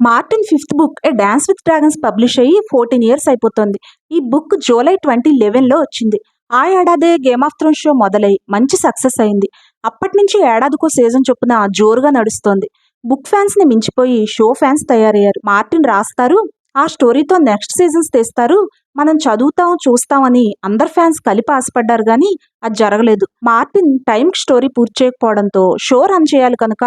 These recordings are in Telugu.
Martin fifth book a dance with dragons publish అయ్యి ఫోర్టీన్ ఇయర్స్ అయిపోతుంది. ఈ బుక్ జూలై ట్వంటీ లెవెన్లో వచ్చింది. ఆ ఏడాదే గేమ్ ఆఫ్ థ్రోన్ షో మొదలై మంచి సక్సెస్ అయింది. అప్పటి నుంచి ఏడాదికో సీజన్ చొప్పున జోరుగా నడుస్తోంది. బుక్ ఫ్యాన్స్ని మించిపోయి షో ఫ్యాన్స్ తయారయ్యారు. మార్టిన్ రాస్తారు ఆ స్టోరీతో నెక్స్ట్ సీజన్స్ తెస్తారు మనం చదువుతాం చూస్తామని అందరు ఫ్యాన్స్ కలిపి ఆశపడ్డారు కానీ అది జరగలేదు. మార్టిన్ టైంకి స్టోరీ పూర్తి చేయకపోవడంతో షో రన్ చేయాలి కనుక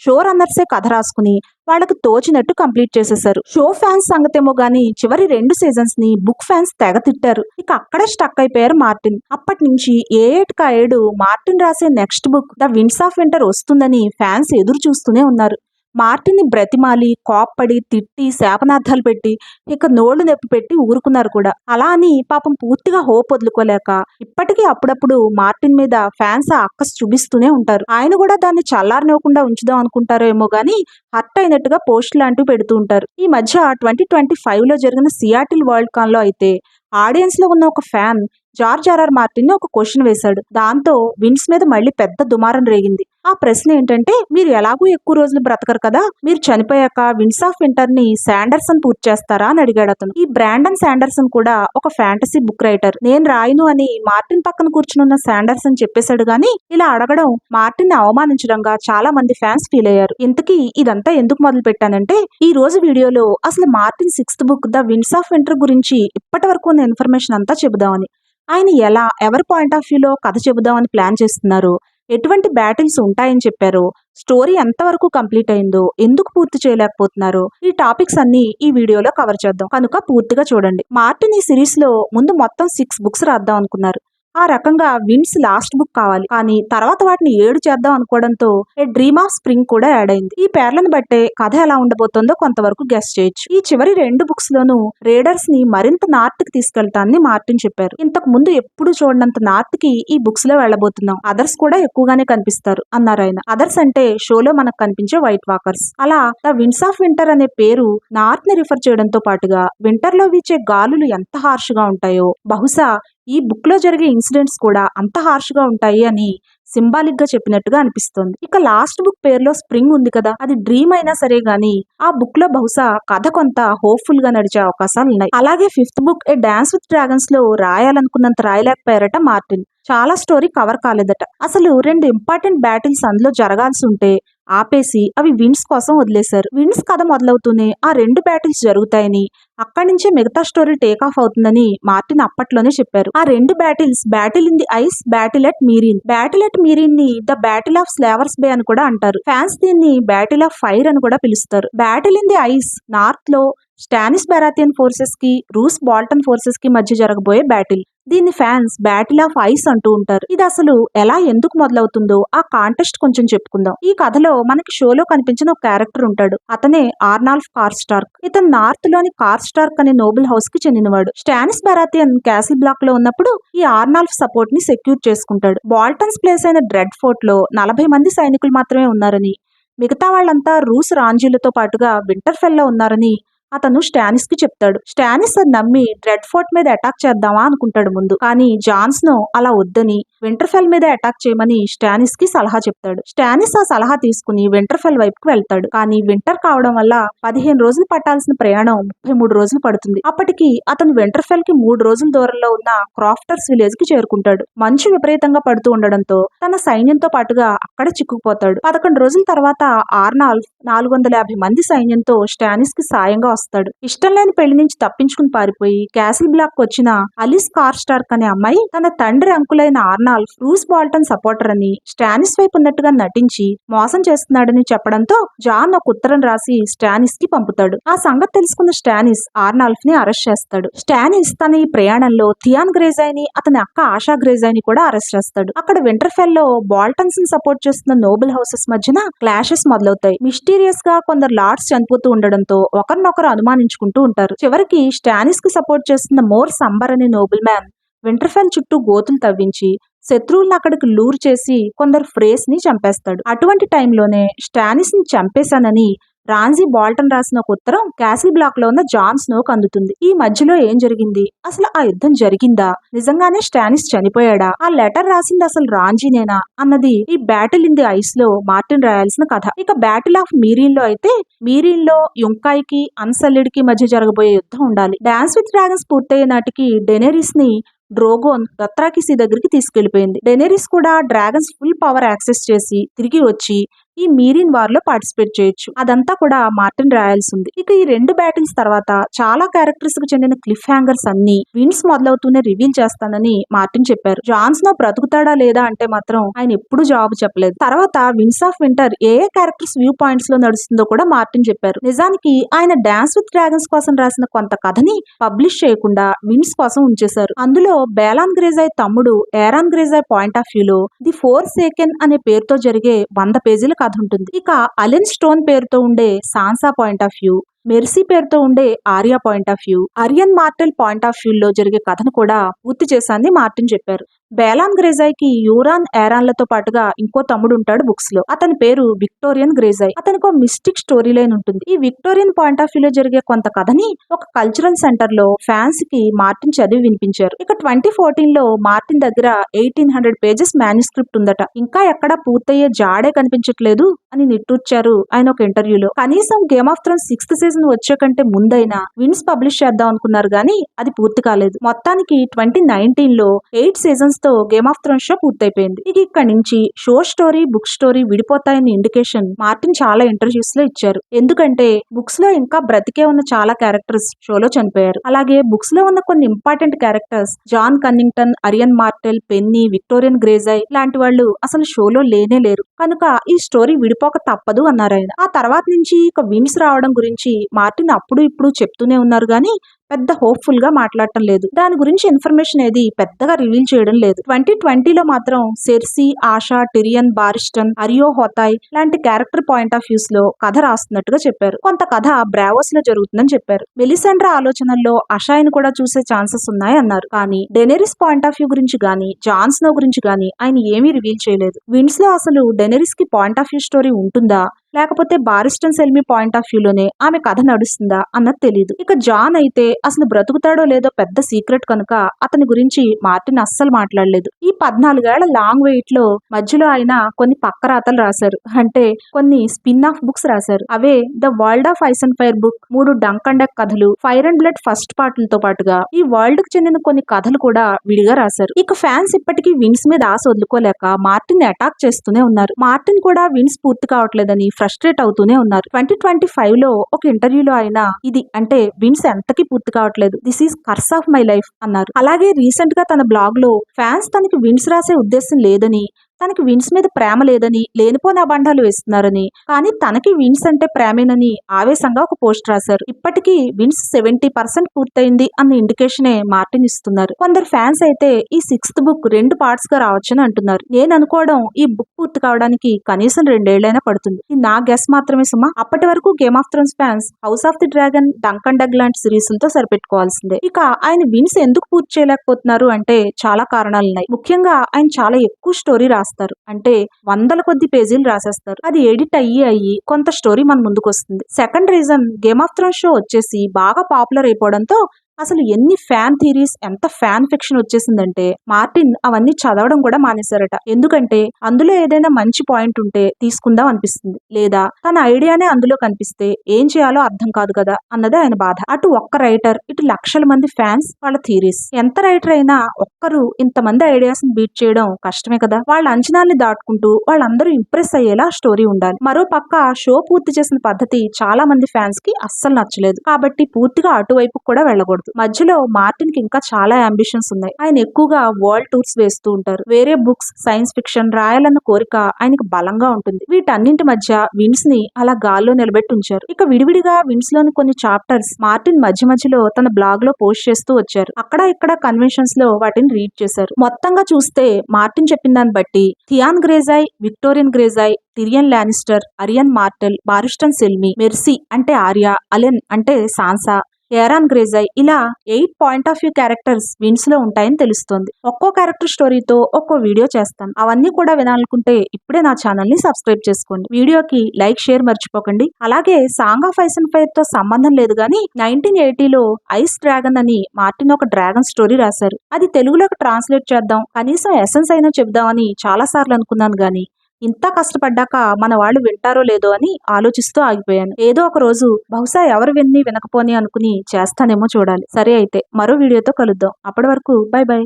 షో రన్నర్సే కథ రాసుకుని వాళ్ళకి తోచినట్టు కంప్లీట్ చేసేశారు. షో ఫ్యాన్స్ సంగతేమో గాని చివరి రెండు సీజన్స్ని బుక్ ఫ్యాన్స్ తెగ తిట్టారు. ఇక అక్కడే స్టక్ అయిపోయారు మార్టిన్. అప్పటి నుంచి ఏ ఏడు మార్టిన్ రాసే next book the winds of winter వస్తుందని ఫ్యాన్స్ ఎదురు చూస్తూనే ఉన్నారు. మార్టిన్ని బ్రతిమాలి కోప్పడి తిట్టి శాపనార్థాలు పెట్టి ఇక నోళ్ళు నొప్పి పెట్టి ఊరుకున్నారు కూడా. అలా అని పాపం పూర్తిగా హోప్ వదులుకోలేక ఇప్పటికీ అప్పుడప్పుడు మార్టిన్ మీద ఫ్యాన్స్ అక్కస్ చూపిస్తూనే ఉంటారు. ఆయన కూడా దాన్ని చల్లారనివ్వకుండా ఉంచుదాం అనుకుంటారో ఏమో గానీ హర్ట్ అయినట్టుగా పోస్ట్ లాంటివి పెడుతూ ఉంటారు. ఈ మధ్య ట్వంటీ ట్వంటీ ఫైవ్లో జరిగిన సియాటిల్ వరల్డ్ కాన్లో అయితే ఆడియన్స్లో ఉన్న ఒక ఫ్యాన్ జార్జ్ ఆర్ఆర్ మార్టిన్ని ఒక క్వశ్చన్ వేశాడు. దాంతో విన్స్ మీద మళ్ళీ పెద్ద దుమారం రేగింది. ఆ ప్రశ్న ఏంటంటే మీరు ఎలాగూ ఎక్కువ రోజులు బ్రతకరు కదా? మీరు చనిపోయాక విన్స్ ఆఫ్ వింటర్ని శాండర్సన్ పూర్తి చేస్తారా అని అడిగాడు అతను. ఈ బ్రాండన్ శాండర్సన్ కూడా ఒక ఫ్యాంటసీ బుక్ రైటర్. నేను రాయను అని మార్టిన్ పక్కన కూర్చునున్న శాండర్సన్ చెప్పేశాడు గాని ఇలా అడగడం మార్టిన్ని అవమానించడంగా చాలా మంది ఫ్యాన్స్ ఫీల్ అయ్యారు. ఇంతకీ ఇదంతా ఎందుకు మొదలు పెట్టానంటే ఈ రోజు వీడియోలో అసలు Martin sixth book the winds of winter గురించి ఇప్పటి వరకు ఉన్న ఇన్ఫర్మేషన్ అంతా చెబుదామని. ఆయన ఎలా ఎవరి పాయింట్ ఆఫ్ వ్యూలో కథ చెబుదామని ప్లాన్ చేస్తున్నారు? ఎటువంటి బ్యాటిల్స్ ఉంటాయని చెప్పారు? స్టోరీ ఎంతవరకు కంప్లీట్ అయిందో? ఎందుకు పూర్తి చేయలేకపోతున్నారు? ఈ టాపిక్స్ అన్ని ఈ వీడియోలో కవర్ చేద్దాం. కనుక పూర్తిగా చూడండి. మార్టిన్ ఈ సిరీస్లో ముందు మొత్తం సిక్స్ బుక్స్ రాద్దాం అనుకున్నారు. ఆ రకంగా విన్స్ లాస్ట్ బుక్ కావాలి. కానీ తర్వాత వాటిని ఏడు చేద్దాం అనుకోవడంతో ఏ డ్రీమ్ ఆఫ్ స్ప్రింగ్ కూడా యాడ్ అయింది. ఈ పేర్లను బట్టే కథ ఎలా ఉండబోతుందో కొంతవరకు గెస్ చేయొచ్చు. ఈ చివరి రెండు బుక్స్ లోనూ రేడర్స్ని మరింత నార్త్కి తీసుకెళ్తానని మార్టిన్ చెప్పారు. ఇంతకు ముందు ఎప్పుడు చూడనంత నార్త్కి ఈ బుక్స్లో వెళ్ళబోతున్నాం. అదర్స్ కూడా ఎక్కువగానే కనిపిస్తారు అన్నారు ఆయన. అదర్స్ అంటే షోలో మనకు కనిపించే వైట్ వాకర్స్. అలా ద విన్స్ ఆఫ్ వింటర్ అనే పేరు నార్త్ని రిఫర్ చేయడంతో పాటుగా వింటర్లో వీచే గాలులు ఎంత హార్ష్గా ఉంటాయో బహుశా ఈ బుక్లో జరిగే ఇన్సిడెంట్స్ కూడా అంత హార్ష్గా ఉంటాయి అని సింబాలిక్గా చెప్పినట్టుగా అనిపిస్తోంది. ఇక లాస్ట్ బుక్ పేరులో స్ప్రింగ్ ఉంది కదా అది డ్రీమ్ అయినా సరే గాని ఆ బుక్లో బహుశా కథ కొంత హోప్ఫుల్గా నడిచే అవకాశాలు ఉన్నాయి. అలాగే fifth book a dance with డ్రాగన్స్లో రాయాలనుకున్నంత రాయలేకపోయారట మార్టిన్. చాలా స్టోరీ కవర్ కాలేదట. అసలు రెండు ఇంపార్టెంట్ బ్యాటిల్స్ అందులో జరగాల్సి ఉంటే ఆపేసి అవి విన్స్ కోసం వదిలేశారు. విన్స్ కథ మొదలవుతూనే ఆ రెండు బ్యాటిల్స్ జరుగుతాయని అక్కడి నుంచే మిగతా స్టోరీ టేక్ ఆఫ్ అవుతుందని మార్టిన్ అప్పట్లోనే చెప్పారు. ఆ రెండు battles battle in the ice battle at Meereen. Battle at మీరిన్ని the battle of slavers bay అని కూడా అంటారు. ఫ్యాన్స్ దీన్ని బ్యాటిల్ ఆఫ్ ఫైర్ అని కూడా పిలుస్తారు. బ్యాటిల్ ఇన్ ది ఐస్ నార్త్లో స్టానిస్ బెరాతియన్ ఫోర్సెస్కి రూస్ బాల్టన్ ఫోర్సెస్కి మధ్య జరగబోయే బ్యాటిల్. దీన్ని ఫ్యాన్స్ బ్యాటిల్ ఆఫ్ ఐస్ అంటూ ఉంటారు. ఇది అసలు ఎలా ఎందుకు మొదలవుతుందో ఆ కాంటెస్ట్ కొంచెం చెప్పుకుందాం. ఈ కథలో మనకి షోలో కనిపించిన ఒక క్యారెక్టర్ ఉంటాడు. అతనే ఆర్నాల్ఫ్ కార్ స్టార్క్ ఇతను నార్త్లోని కార్ స్టార్క్ అనే నోబెల్ హౌస్కి చెందినవాడు. స్టానిస్ బెరాతియన్ క్యాసిల్ బ్లాక్లో ఉన్నప్పుడు ఈ ఆర్నాల్ఫ్ సపోర్ట్ని సెక్యూర్ చేసుకుంటాడు. బాల్టన్స్ ప్లేస్ అయిన డ్రెడ్ ఫోర్ట్లో నలభై మంది సైనికులు మాత్రమే ఉన్నారని మిగతా వాళ్ళంతా రూస్ రాంజీలతో పాటుగా వింటర్ఫెల్లో ఉన్నారని అతను స్టానిస్కి చెప్తాడు. స్టానిస్ అది నమ్మి డ్రెడ్ ఫోర్ట్ మీద అటాక్ చేద్దామా అనుకుంటాడు ముందు. కానీ జాన్స్ను అలా వద్దని వింటర్ఫెల్ మీద అటాక్ చేయమని స్టానిస్కి సలహా చెప్తాడు. స్టానిస్ ఆ సలహా తీసుకుని వింటర్ఫెల్ వైపుకి వెళ్తాడు. కానీ వింటర్ కావడం వల్ల పదిహేను రోజులు పట్టాల్సిన ప్రయాణం ముప్పై మూడు రోజులు పడుతుంది. అప్పటికి అతను వింటర్ఫెల్కి మూడు రోజుల దూరంలో ఉన్న క్రాఫ్టర్స్ విలేజ్కి చేరుకుంటాడు. మంచు విపరీతంగా పడుతూ ఉండడంతో తన సైన్యంతో పాటుగా అక్కడ చిక్కుకుపోతాడు. పదకొండు రోజుల తర్వాత ఆర్నాల్ నాలుగు వందల యాభై మంది సైన్యంతో స్టానిస్కి సాయంగా వస్తాడు. ఇష్టం లేని పెళ్ళి నుంచి తప్పించుకుని పారిపోయి క్యాసిల్ బ్లాక్ వచ్చిన అలిస్ కార్ స్టార్క్ అనే అమ్మాయి తన తండ్రి అంకులైన ఆర్నాల్ఫ్ రూస్ బాల్టన్ సపోర్టర్ అని స్టానిస్ వైపు ఉన్నట్టుగా నటించి మోసం చేస్తున్నాడని చెప్పడంతో జాన్ ఒక ఉత్తరం రాసి స్టానిస్కి పంపుతాడు. ఆ సంగతి తెలుసుకున్న స్టానిస్ ఆర్నాల్ఫ్ని అరెస్ట్ చేస్తాడు. స్టానిస్ తన ఈ ప్రయాణంలో థియాన్ గ్రేజాయ్ని అతని అక్క ఆశా గ్రేజాయ్ని కూడా అరెస్ట్ చేస్తాడు. అక్కడ వింటర్ఫెల్లో బాల్టన్స్ని సపోర్ట్ చేస్తున్న నోబెల్ హౌసెస్ మధ్యన క్లాషెస్ మొదలవుతాయి. మిస్టీరియస్గా కొందరు లార్డ్స్ చనిపోతూ ఉండడంతో ఒకరినొకరు అనుమానించుకుంటూ ఉంటారు. చివరికి స్టానిస్కి సపోర్ట్ చేస్తున్న మోర్ సంబర్ అనే నోబుల్ మ్యాన్ వింటర్ఫెల్ చుట్టూ గోతులు తవ్వించి శత్రువులను అక్కడికి లూర్ చేసి కొందరు ఫ్రేస్ని చంపేస్తాడు. అటువంటి టైంలోనే స్టానిస్ని చంపేశానని రాంజీ బాల్టన్ రాసిన ఒక ఉత్తరం క్యాసిల్ బ్లాక్లో ఉన్న జాన్ స్నోక్ అందుతుంది. ఈ మధ్యలో ఏం జరిగింది? అసలు ఆ యుద్ధం జరిగిందా? నిజంగానే స్టానిస్ చనిపోయాడా? ఆ లెటర్ రాసింది అసలు రాంజీనేనా? అన్నది ఈ బ్యాటిల్ ఇన్ ది ఐస్లో మార్టిన్ రాయాల్సిన కథ. ఇక బ్యాటిల్ ఆఫ్ మీరిన్లో అయితే మీరిన్లో యుంకాయ్కి అన్సల్లిడ్కి మధ్య జరగబోయే యుద్ధం ఉండాలి. డాన్స్ విత్ డ్రాగన్స్ పూర్తయ్యే నాటికి డెనేరిస్ని డ్రోగోన్ దత్రాకిసి దగ్గరికి తీసుకెళ్ళిపోయింది డెనేరిస్ కూడా డ్రాగన్స్ ఫుల్ పవర్ యాక్సెస్ చేసి తిరిగి వచ్చి ఈ మీరిన్ వార్లో పార్టిసిపేట్ చేయొచ్చు. అదంతా కూడా మార్టిన్ రాయాల్సి ఉంది. ఇక ఈ రెండు బ్యాటిల్స్ తర్వాత చాలా క్యారెక్టర్స్కు చెందిన క్లిఫ్ హ్యాంగర్స్ అన్ని విన్స్ మొదలవుతూనే రివీల్ చేస్తానని మార్టిన్ చెప్పారు. జాన్స్ నో బ్రతుకుతాడా లేదా అంటే మాత్రం ఆయన ఎప్పుడు జవాబు చెప్పలేదు. తర్వాత విన్స్ ఆఫ్ వింటర్ ఏ ఏ క్యారెక్టర్స్ వ్యూ పాయింట్స్లో నడుస్తుందో కూడా మార్టిన్ చెప్పారు. నిజానికి ఆయన డాన్స్ విత్ డ్రాగన్స్ కోసం రాసిన కొంత కథని పబ్లిష్ చేయకుండా విన్స్ కోసం ఉంచేశారు. అందులో బేలాన్ గ్రేజాయ్ తమ్ముడు Aeron Greyjoy point of view లో ది ఫోర్ సేకెన్ అనే పేరుతో జరిగే వంద పేజీల కథ ఉంటుంది. ఇక అలెన్ స్టోన్ పేరుతో ఉండే Sansa point of view mercy పేరుతో ఉండే Arya point of view Arianne Martell point of view లో జరిగే కథను కూడా పూర్తి చేశాన్ని మార్టిన్ చెప్పారు. బేలాన్ గ్రేజాయ్కి యూరాన్ ఏరాన్లతో పాటుగా ఇంకో తమ్ముడు ఉంటాడు బుక్స్లో అతని పేరు విక్టోరియన్ గ్రేజాయ్ అతనికి ఒక మిస్టిక్ స్టోరీ లైన్ ఉంటుంది. ఈ విక్టోరియన్ పాయింట్ ఆఫ్ వ్యూ లో జరిగే కొంత కథని ఒక కల్చరల్ సెంటర్లో ఫ్యాన్స్కి మార్టిన్ చదివి వినిపించారు. ఇక ట్వంటీ ఫోర్టీన్లో మార్టిన్ దగ్గర ఎయిటీన్ హండ్రెడ్ పేజెస్ మాన్యుస్క్రిప్ట్ ఉందట. ఇంకా ఎక్కడ పూర్తయ్యే జాడే కనిపించట్లేదు అని నిట్టూర్చారు ఆయన ఒక ఇంటర్వ్యూలో. కనీసం game of throne sixth season వచ్చే కంటే ముందైనా విన్స్ పబ్లిష్ చేద్దాం అనుకున్నారు కానీ అది పూర్తి కాలేదు. మొత్తానికి ట్వంటీ నైన్టీన్లో ఎయిట్ సీజన్స్తో గేమ్ ఆఫ్ థ్రోన్స్ షో పూర్తయిపోయింది. ఇక ఇక్కడ నుంచి షో స్టోరీ బుక్ స్టోరీ విడిపోతాయని ఇండికేషన్ మార్టిన్ చాలా ఇంటర్వ్యూస్లో ఇచ్చారు. ఎందుకంటే బుక్స్లో ఇంకా బ్రతికే ఉన్న చాలా క్యారెక్టర్స్ షోలో చనిపోయారు. అలాగే బుక్స్లో ఉన్న కొన్ని important characters Jon Connington Arianne Martell Penny Victarion Greyjoy లాంటి వాళ్ళు అసలు షోలో లేనే లేరు. కనుక ఈ స్టోరీ విడిపోక తప్పదు అన్నారు ఆయన. ఆ తర్వాత నుంచి ఇక విన్స్ రావడం గురించి మార్టిన్ అప్పుడు ఇప్పుడు చెప్తూనే ఉన్నారు కానీ పెద్ద హోప్ఫుల్గా మాట్లాడటం లేదు. దాని గురించి ఇన్ఫర్మేషన్ ఏది పెద్దగా రివీల్ చేయడం లేదు. ట్వంటీ ట్వంటీలో మాత్రం Cersei Asha Tyrion Barristan Areo Hotah లాంటి క్యారెక్టర్ పాయింట్ ఆఫ్ వ్యూస్లో కథ రాస్తున్నట్టుగా చెప్పారు. కొంత కథ బ్రావోస్లో జరుగుతుందని చెప్పారు. మెలిసెండ్రా ఆలోచనల్లో అషాయిని కూడా చూసే ఛాన్సెస్ ఉన్నాయి అన్నారు. కానీ డెనెరిస్ పాయింట్ ఆఫ్ వ్యూ గురించి గానీ జాన్స్నో గురించి గానీ ఆయన ఏమీ రివీల్ చేయలేదు. విన్స్లో అసలు డెనెరిస్కి పాయింట్ ఆఫ్ వ్యూ స్టోరీ ఉంటుందా? లేకపోతే బారిస్టన్ సెల్మి పాయింట్ ఆఫ్ వ్యూలోనే ఆమె కథ నడుస్తుందా అన్నది తెలియదు ఇక జాన్ అయితే అసలు బ్రతుకుతాడో లేదో పెద్ద సీక్రెట్ కనుక అతని గురించి మార్టిన్ అస్సలు మాట్లాడలేదు. ఈ పద్నాలుగేళ్ళ లాంగ్ వెయిట్లో మధ్యలో ఆయన కొన్ని పక్క రాతలు రాశారు. అంటే కొన్ని స్పిన్ ఆఫ్ బుక్స్ రాశారు. అవే the world of ice and fire book మూడు డంక్ అండ్ డక్ కథలు ఫైర్ అండ్ బ్లడ్ ఫస్ట్ పార్ట్లతో పాటుగా ఈ వరల్డ్కు చెందిన కొన్ని కథలు కూడా విడిగా రాశారు. ఇక ఫ్యాన్స్ ఇప్పటికీ విన్స్ మీద ఆశ వదులుకోలేక మార్టిన్ అటాక్ చేస్తూనే ఉన్నారు. మార్టిన్ కూడా విన్స్ పూర్తి కావట్లేదని ఫ్రస్ట్రేట్ అవుతూనే ఉన్నారు. ట్వంటీ ట్వంటీ ఫైవ్లో ఒక ఇంటర్వ్యూలో ఆయన ఇది అంటే విన్స్ ఎంతకి పూర్తి కావట్లేదు. This is curse of my life అన్నారు. అలాగే రీసెంట్గా తన బ్లాగ్లో ఫ్యాన్స్ తనకి విన్స్ రాసే ఉద్దేశం లేదని తనకి విన్స్ మీద ప్రేమ లేదని లేనిపోని అబండాలు వేస్తున్నారని కానీ తనకి విన్స్ అంటే ప్రేమేనని ఆవేశంగా ఒక పోస్ట్ రాశారు. ఇప్పటికీ విన్స్ సెవెంటీ పర్సెంట్ పూర్తయింది అన్న ఇండికేషనే మార్టిన్ ఇస్తున్నారు. కొందరు ఫ్యాన్స్ అయితే ఈ సిక్స్త్ బుక్ రెండు పార్ట్స్గా రావచ్చని అంటున్నారు. నేను అనుకోవడం ఈ బుక్ పూర్తి కావడానికి కనీసం రెండేళ్ళైనా పడుతుంది. నా గెస్ మాత్రమే సుమా. అప్పటి వరకు game of thrones fans house of the dragon Dunk and Egg లాంటి సిరీస్లతో సరిపెట్టుకోవాల్సిందే. ఇక ఆయన విన్స్ ఎందుకు పూర్తి చేయలేకపోతున్నారు అంటే చాలా కారణాలు ఉన్నాయి ముఖ్యంగా ఆయన చాలా ఎక్కువ స్టోరీ రాస్తారు అంటే వందల కొద్ది పేజీలు రాసేస్తారు. అది ఎడిట్ అయ్యి అయ్యి కొంత స్టోరీ మన ముందుకు వస్తుంది second reason game of throne show వచ్చేసి బాగా పాపులర్ అయిపోవడంతో అసలు ఎన్ని ఫ్యాన్ థీరీస్ ఎంత ఫ్యాన్ ఫిక్షన్ వచ్చేసిందంటే మార్టిన్ అవన్నీ చదవడం కూడా మానేశారట. ఎందుకంటే అందులో ఏదైనా మంచి పాయింట్ ఉంటే తీసుకుందాం అనిపిస్తుంది. లేదా తన ఐడియానే అందులో కనిపిస్తే ఏం చేయాలో అర్థం కాదు కదా అన్నదే ఆయన బాధ. అటు ఒక్క రైటర్ ఇటు లక్షల మంది ఫ్యాన్స్ వాళ్ళ థీరీస్ ఎంత రైటర్ అయినా ఒక్కరు ఇంతమంది ఐడియాస్ని బీట్ చేయడం కష్టమే కదా. వాళ్ళ అంచనాల్ని దాటుకుంటూ వాళ్ళందరూ ఇంప్రెస్ అయ్యేలా స్టోరీ ఉండాలి. మరో పక్క షో పూర్తి చేసిన పద్ధతి చాలా మంది ఫ్యాన్స్కి అస్సలు నచ్చలేదు. కాబట్టి పూర్తిగా అటువైపు కూడా వెళ్ళకూడదు. మధ్యలో మార్టిన్కి ఇంకా చాలా అంబిషన్స్ ఉన్నాయి. ఆయన ఎక్కువగా వరల్డ్ టూర్స్ వేస్తూ ఉంటారు. వేరే బుక్స్ సైన్స్ ఫిక్షన్ రాయాలన్న కోరిక ఆయనకి బలంగా ఉంటుంది. వీటన్నింటి మధ్య విన్స్ని అలా గాల్లో నిలబెట్టి ఉంచారు. ఇక విడివిడిగా విన్స్లోని కొన్ని చాప్టర్స్ మార్టిన్ మధ్య మధ్యలో తన బ్లాగ్లో పోస్ట్ చేస్తూ వచ్చారు. అక్కడ ఇక్కడ కన్వెన్షన్స్లో వాటిని రీడ్ చేశారు. మొత్తంగా చూస్తే మార్టిన్ చెప్పిన దాన్ని బట్టి Theon Greyjoy Victarion Greyjoy Tyrion Lannister Arianne Martell Barristan Selmy mercy అంటే ఆర్య అలెన్ అంటే సాన్సా ఏరాన్ గ్రేజై ఇలా eight point of view characters విన్స్లో ఉంటాయని తెలుస్తుంది. ఒక్కో క్యారెక్టర్ స్టోరీతో ఒక్కో వీడియో చేస్తాను. అవన్నీ కూడా వినాలనుకుంటే ఇప్పుడే నా ఛానల్ని సబ్స్క్రైబ్ చేసుకోండి. వీడియోకి లైక్ షేర్ మర్చిపోకండి. అలాగే సాంగ్ ఆఫ్ ఐస్ అండ్ ఫైర్తో సంబంధం లేదు గానీ నైన్టీన్ ఎయిటీలో ఐస్ డ్రాగన్ అని మార్టిన్ ఒక డ్రాగన్ స్టోరీ రాశారు. అది తెలుగులోకి ట్రాన్స్లేట్ చేద్దాం కనీసం ఎసెన్స్ అయినా చెప్దామని చాలా సార్లు అనుకున్నాను గానీ ఇంత కష్టపడ్డాక మన వాళ్ళు వింటారో లేదో అని ఆలోచిస్తూ ఆగిపోయాను. ఏదో ఒక రోజు బహుశా ఎవరు విన్ని వినకపోని అనుకుని చేస్తానేమో చూడాలి. సరే అయితే మరో వీడియోతో కలుద్దాం. అప్పటి వరకు బై బై.